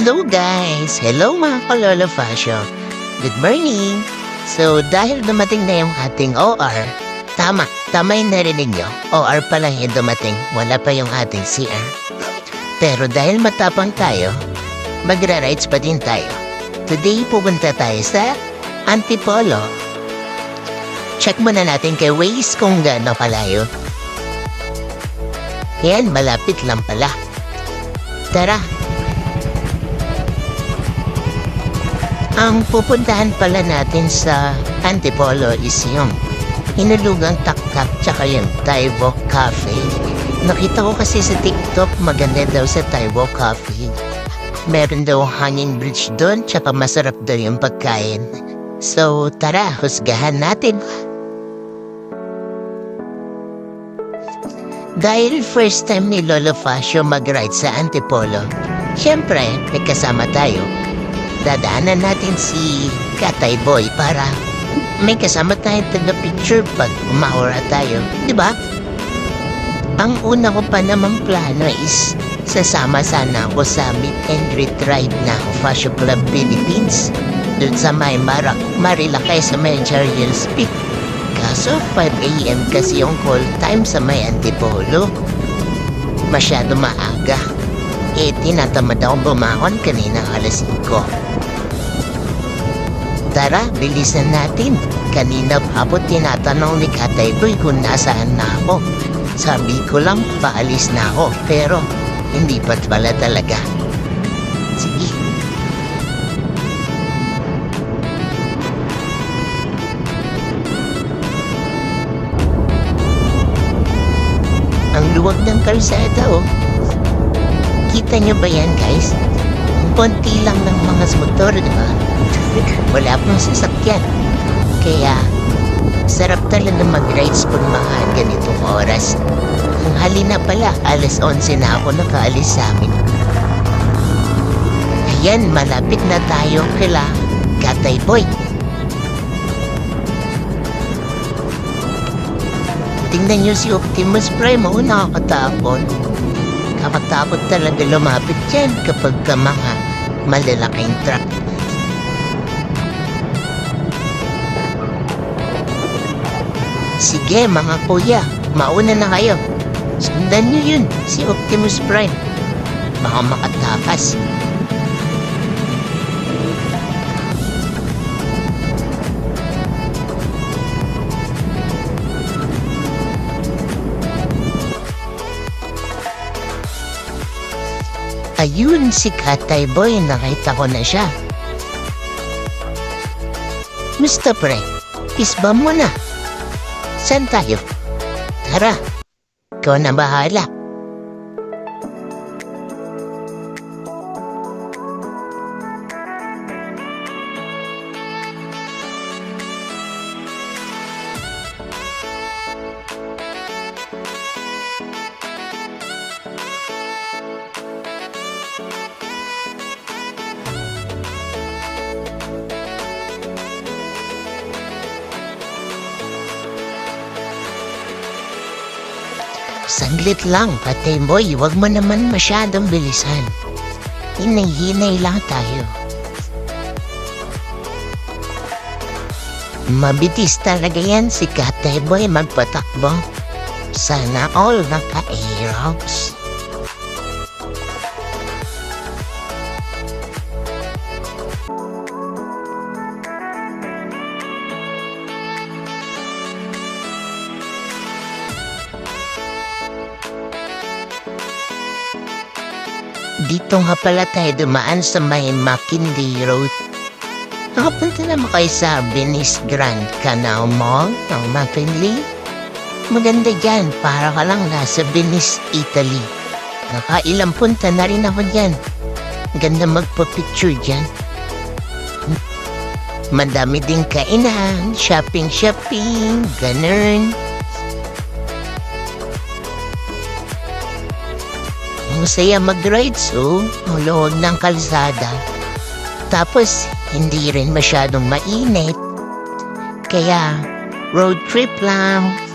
Hello guys! Hello mga kalolo fashion! Good morning! So dahil dumating na yung ating OR, tama, tama yung narinig nyo. OR pa lang yung dumating, wala pa yung ating CR. Pero dahil matapang tayo, magra-rides pa din tayo. Today pupunta tayo sa Antipolo. Check muna natin kay Waze kung gaano kalayo. Yan, malapit lang pala. Tara, Ang pupuntahan pala natin sa Antipolo is yung hinulugang taktak tsaka yung Taiwo Cafe. Nakita ko kasi sa TikTok maganda daw sa Taiwo Cafe. Meron daw hanging bridge doon tsaka masarap daw yung pagkain. So tara, husgahan natin. Dahil first time ni Lolo Fascio mag-ride sa Antipolo, syempre may kasama tayo dadaanan natin si Katay Boy para may kasama tayong taga-picture pag umahora tayo. Di ba? Ang una ko pa namang plano is sasama sana ako sa meet and greet ride na Fashion Club Philippines dun sa may Marak, Marilakay sa may Jariel's Peak. Kaso 5am kasi yung call time sa may Antipolo. Masyado maaga. Eh, tinatamad akong bumangon kanina alas 5. Tara, bilisan natin. Kanina pa ako tinatanong ni Katay Boy kung nasaan na ako. Sabi ko lang, paalis na ako. Pero, hindi pa pala talaga. Sige. Ang luwag ng kalsada, oh. Kita niyo ba yan, guys? Konti lang ng mga motor, di ba? Wala pang sasakyan. Kaya, sarap talaga mag-rides pag mga ganitong oras. Ang halina pala, alas 11 na ako nakaalis sa amin. Ayan, malapit na tayo kila Katay Boy. Tingnan niyo si Optimus Prime, oh, nakakatakot. Kakatakot talaga lumapit yan kapag ka mga malalaking truck. Sige mga kuya, mauna na kayo. Sundan niyo yun, si Optimus Prime. Baka makatakas. Ayun si Katay Boy, nakita ko na siya. Mr. Pre, isba mo na. Saan tayo? Tara, ikaw na bahala. Sandlit lang, Patay Boy, wag mo naman masyadong bilisan. Hinay-hinay lang tayo. Mabitis talaga yan si Katay Boy magpatakbo. Sana all naka-aerox. Dito nga pala tayo dumaan sa may McKinley Road. Nakapunta naman kayo sa Venice Grand Canal Mall ng McKinley. Maganda dyan, para ka lang nasa Venice, Italy. Nakailang punta na rin ako dyan. Ganda magpa-picture dyan. Madami ding kainan, shopping-shopping, ganun. Masaya mag-rides, oh. Ang luwag ng kalsada. Tapos, hindi rin masyadong mainit. Kaya, road trip lang.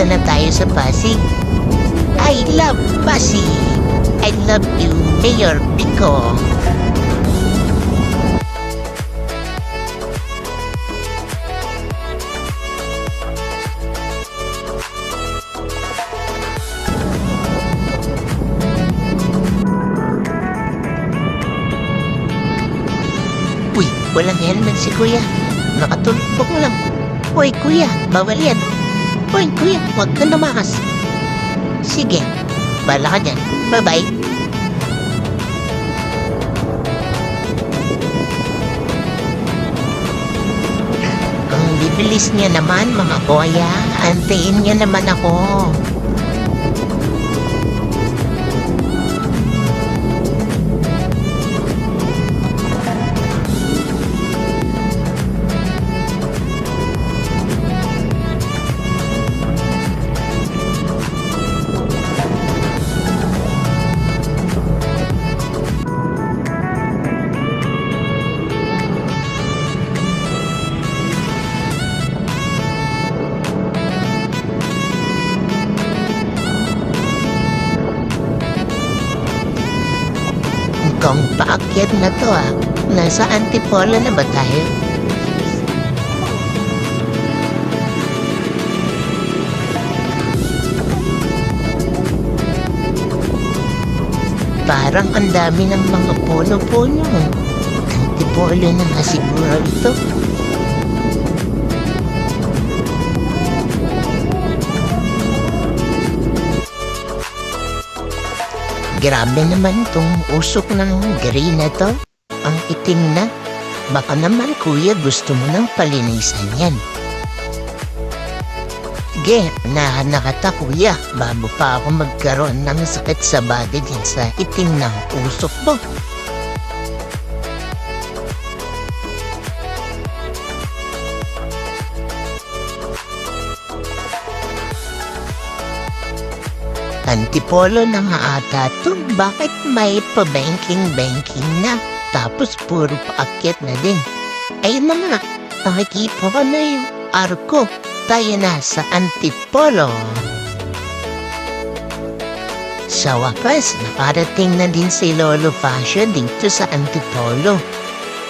Nandito na tayo sa Pasig. I love Pasig. I love you, Mayor Pico. Uy, walang helmet si Kuya. Nakatulog lang. Uy, Kuya, bawal yan. Uy, Kuya, huwag ka namakas. Sige, bala ka dyan. Bye-bye. Ang bibilis niya naman, mga kuya. Antayin niya naman ako. Paakyat na to ah. Nasa Antipolo na ba tayo? Parang ang dami ng mga puno-puno. Antipolo na nga siguro ito. Grabe naman tong usok ng green na to. Ang itim na. Baka naman kuya gusto mo nang palinisan yan. Sige, nahanak kita kuya. Bago pa ako magkaroon ng sakit sa body din sa itim ng usok mo. Antipolo na nga ata to. Bakit may pa-banking-banking na? Tapos puro paakyat na din. Ayun na nga, nakikita ko na yung arko. Tayo na sa Antipolo. Sa wakas, nakarating na din si Lolo Fascio dito sa Antipolo.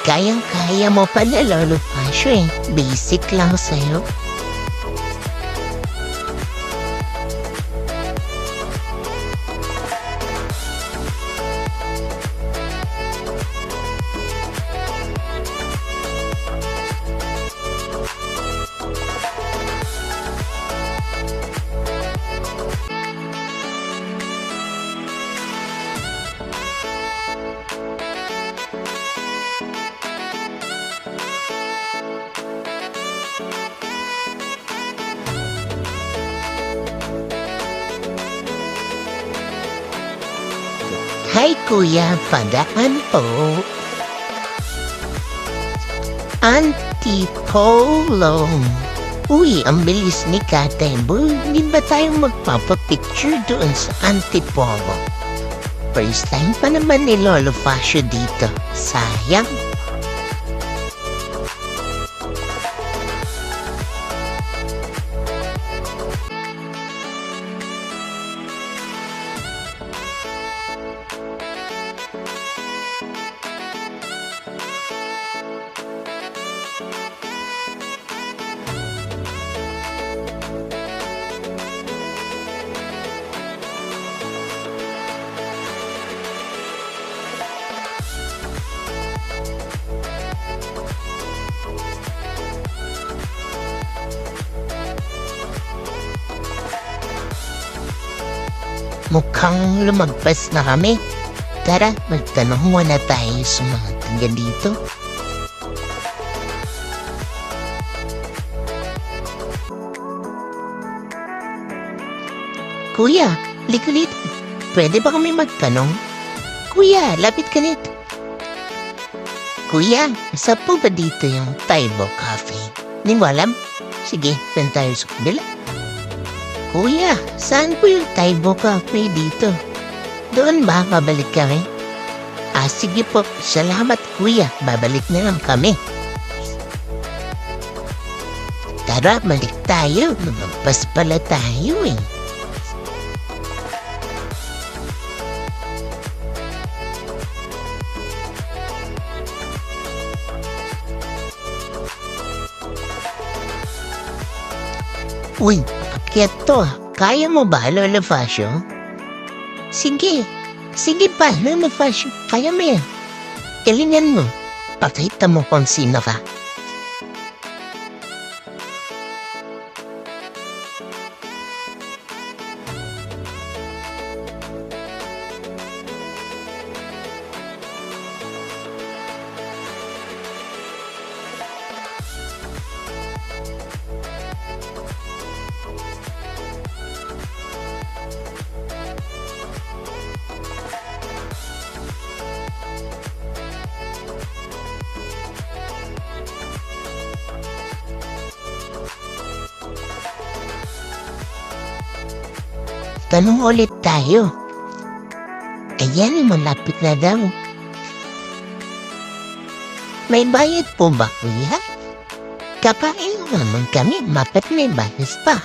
Kayang-kaya mo pala, Lolo Fascio eh. Basic lang sa'yo. Hi kuya, padaan po. Antipolo. Uy, ang bilis ni Kate Boy. Hindi ba tayo magpapapicture doon sa Antipolo? First time pa naman ni Lolo Fascio dito. Sayang. Mukhang lumagpas na kami. Tara, magtanong muna tayo sa mga taga dito. Kuya, likulit. Pwede ba kami magtanong? Kuya, lapit ka nito. Kuya, sa po ba dito yung Taibo Cafe? Hindi mo alam? Sige, pen tayo sa kabila. Kuya, saan po yung Taibo Cafe dito? Doon ba babalik kami? Ah, sige po. Salamat, kuya. Babalik na lang kami. Tara, balik tayo. Lumagpas pala tayo eh. Uy, akyat to. Kaya mo ba, Lola Fasyo? Sige. Sige pa, Lola Fasyo. Kaya mo yan. Galingan mo. Pakita mo kung sino ka. Tanong ulit tayo. Ayan, malapit na daw. May bayad po ba, kuya? Kapain naman kami, mapat may bayad pa.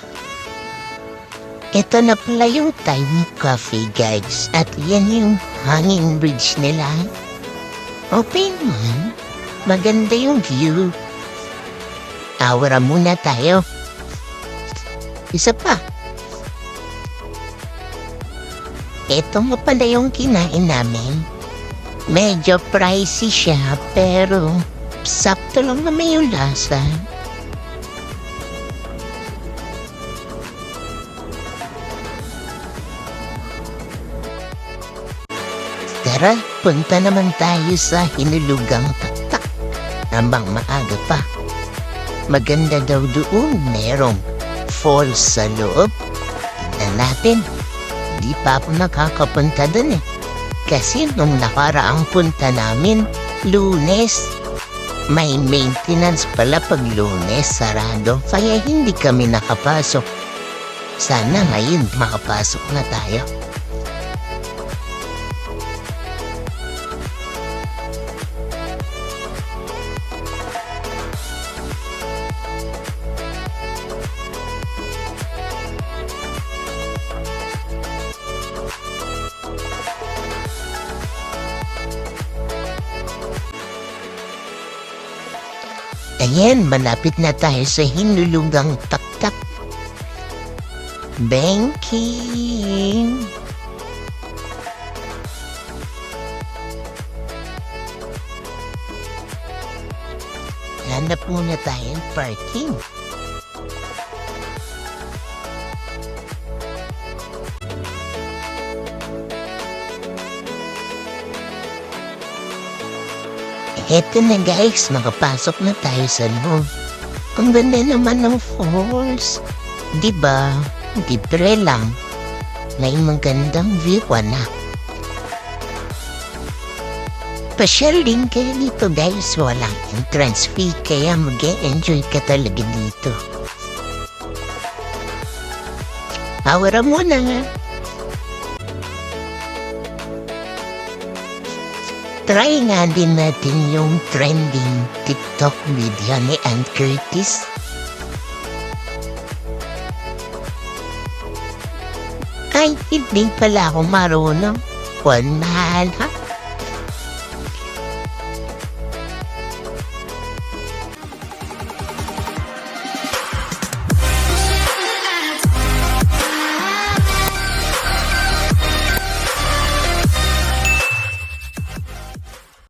Ito na pala yung time coffee, guys. At yan yung hanging bridge nila. Open man. Maganda yung view. Awara muna tayo. Isa pa. Ito nga pala yung kinain namin. Medyo pricey siya, pero sakto lang naman yung lasa. Tara, punta naman tayo sa hinulugang taktak. Hambang maaga pa. Maganda daw doon, merong falls sa loob. Tignan natin. Di pa ako nakakapunta dun eh. Kasi nung nakaraang punta namin, lunes. May maintenance pala pag lunes sarado, kaya hindi kami nakapasok. Sana ngayon makapasok na tayo. Ayan, malapit na tayo sa hinulugang taktak. Banking. Hanap muna tayong parking. Eto na guys, nakapasok na tayo sa loob. Ang ganda naman ng falls. Di ba? Libre lang. May magandang view na. Pasyal din kayo dito guys. Walang entrance fee kaya mag enjoy ka talaga dito. Awara muna nga. Try nga din natin yung trending TikTok video ni Ann Curtis. Ay, hindi pala ako marunong. Juan mahal ha?